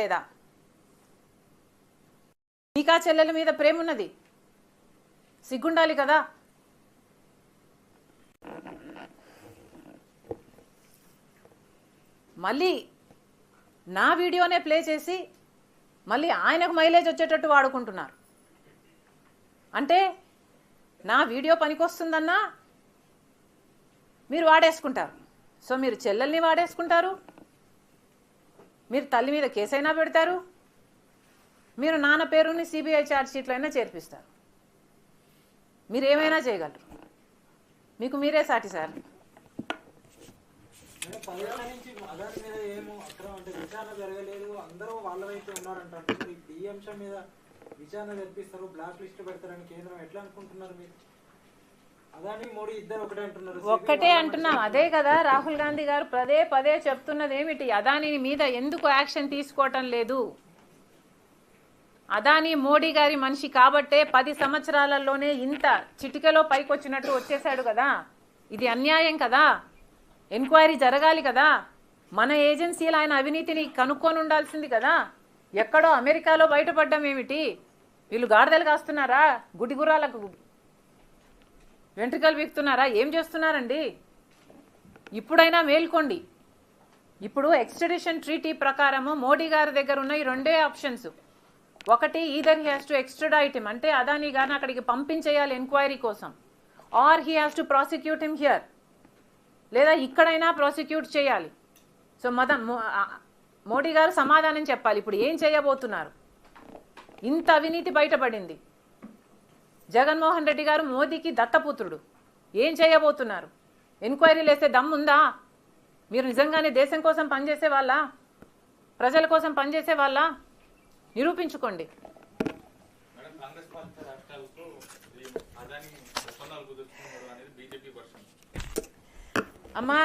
లేదా? మీకా చెల్లెల మీద ప్రేమ ఉన్నది సిగ్గుండాలి కదా? మళ్ళీ నా వీడియోనే ప్లే చేసి మళ్ళీ ఆయనకు మైలేజ్ వచ్చేటట్టు వాడుకుంటున్నారు. అంటే నా వీడియో పనికొస్తుందన్నా మీరు వాడేసుకుంటారు. సో మీరు చెల్లెల్ని వాడేసుకుంటారు. మీరు తల్లి మీద కేసైనా పెడతారు? మీరు నాన్న పేరుని సిబిఐ ఛార్జ్షీట్లో అయినా చేర్పిస్తారు. మీరు ఏమైనా చేయగలరు? మీకు మీరే సాటి సార్. నుంచి అదాని మీద ఏమో అక్రమం అంటే విచారణ జరగలేదు. అందరూ వాళ్ళ వైపు ఉన్నారంటారు. మరి ఈ మీద విచారణ జరిపిస్తారు బ్లాక్ లిస్ట్ పెడతారని కేంద్రం ఎట్లా అనుకుంటున్నారు మీరు అదాని మోడీ ఇద్దరు ఒకటే అంటున్నారు ఒక్కటే అంటున్నాం. అదే కదా రాహుల్ గాంధీ గారు పదే పదే చెప్తున్నది ఏమిటి? అదాని మీద ఎందుకు యాక్షన్ తీసుకోవటం లేదు? అదాని మోడీ గారి మనిషి కాబట్టే పది సంవత్సరాలలోనే ఇంత చిటికెలో పైకొచ్చినట్టు వచ్చేసాడు కదా? ఇది అన్యాయం కదా? ఎంక్వైరీ జరగాలి కదా? మన ఏజెన్సీలు ఆయన అవినీతిని కనుక్కొని ఉండాల్సింది కదా? ఎక్కడో అమెరికాలో బయటపడ్డం ఏమిటి? వీళ్ళు గాడిదలు కాస్తున్నారా? గుడిగురాలకు వెంట్రుకలు వీక్తున్నారా? ఏం చేస్తున్నారండి? ఇప్పుడైనా మేల్కోండి. ఇప్పుడు ఎక్స్ట్రడిషన్ ట్రీటీ ప్రకారము మోడీ గారి దగ్గర ఉన్న ఈ రెండే ఆప్షన్స్. ఒకటి either he has to extradite him అంటే అదాని గారిని అక్కడికి పంపించేయాలి ఎంక్వైరీ కోసం. Or he has to prosecute him here లేదా ఇక్కడైనా ప్రాసిక్యూట్ చేయాలి. సో మద మోడీ గారు సమాధానం చెప్పాలి. ఇప్పుడు ఏం చేయబోతున్నారు? ఇంత అవినీతి బయటపడింది. జగన్మోహన్ రెడ్డి గారు మోదీకి దత్తపుత్రుడు. ఏం చేయబోతున్నారు? ఎంక్వైరీలు వేసే దమ్ముందా? మీరు నిజంగానే దేశం కోసం పనిచేసే వాళ్ళ? ప్రజల కోసం పనిచేసే వాళ్ళ? నిరూపించుకోండి. అమ్మా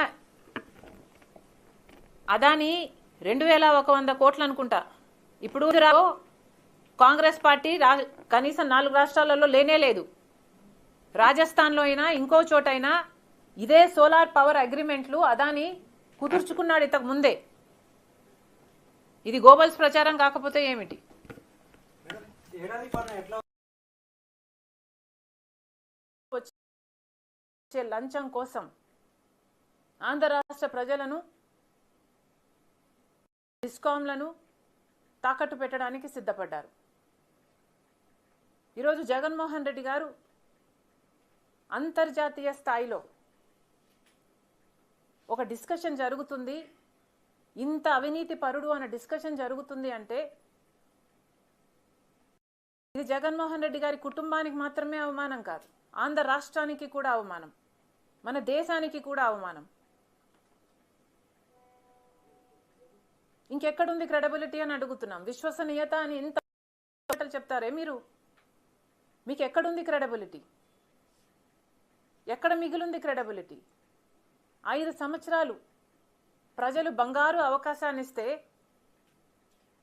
అదాని రెండు వేల ఒక వంద కోట్లు అనుకుంటా. ఇప్పుడు రావు కాంగ్రెస్ పార్టీ రా కనీసం నాలుగు రాష్ట్రాలలో లేనే లేదు. రాజస్థాన్లో అయినా ఇంకో చోటైనా ఇదే సోలార్ పవర్ అగ్రిమెంట్లు అదాని కుదుర్చుకున్నాడు ఇంతకు ముందే. ఇది గోబల్స్ ప్రచారం కాకపోతే ఏమిటి? వచ్చే లంచం కోసం ఆంధ్ర రాష్ట్ర ప్రజలను డిస్కాంలను తాకట్టు పెట్టడానికి సిద్ధపడ్డారు. ఈరోజు జగన్మోహన్ రెడ్డి గారు అంతర్జాతీయ స్థాయిలో ఒక డిస్కషన్ జరుగుతుంది. ఇంత అవినీతి పరుడు అనే డిస్కషన్ జరుగుతుంది అంటే ఇది జగన్మోహన్ రెడ్డి గారి కుటుంబానికి మాత్రమే అవమానం కాదు. ఆంధ్ర రాష్ట్రానికి కూడా అవమానం. మన దేశానికి కూడా అవమానం. ఇంకెక్కడుంది క్రెడబిలిటీ అని అడుగుతున్నాం. విశ్వసనీయత అని ఎంత చెప్తారే మీరు? మీకు ఎక్కడుంది క్రెడబిలిటీ? ఎక్కడ మిగిలింది క్రెడబిలిటీ? ఐదు సంవత్సరాలు ప్రజలు బంగారు అవకాశాన్ని ఇస్తే